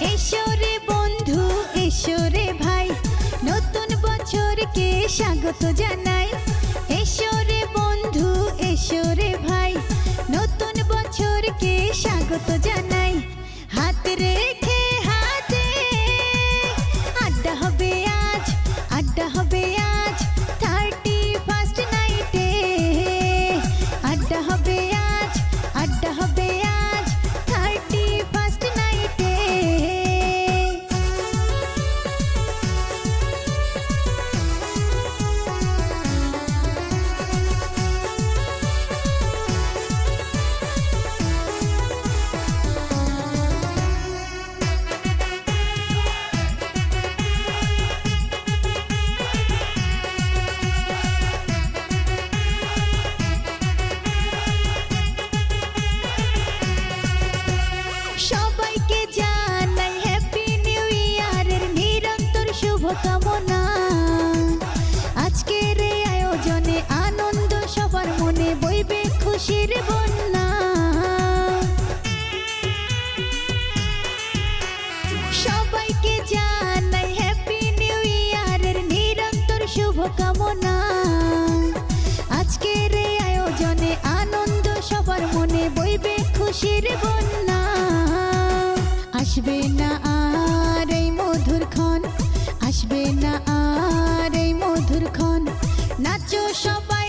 এসো বন্ধু এসো ভাই। নতুন বছরকে স্বাগত জানাই। আজকের এই আয়োজনে আনন্দ সবার মনে খুশির সবাইকে জানাই হ্যাপি নিউ নিরন্তর শুভকামনা। আজকের এই আয়োজনে আনন্দ সবার মনে খুশির বন্যা। আসবে না রাজ্য সবাই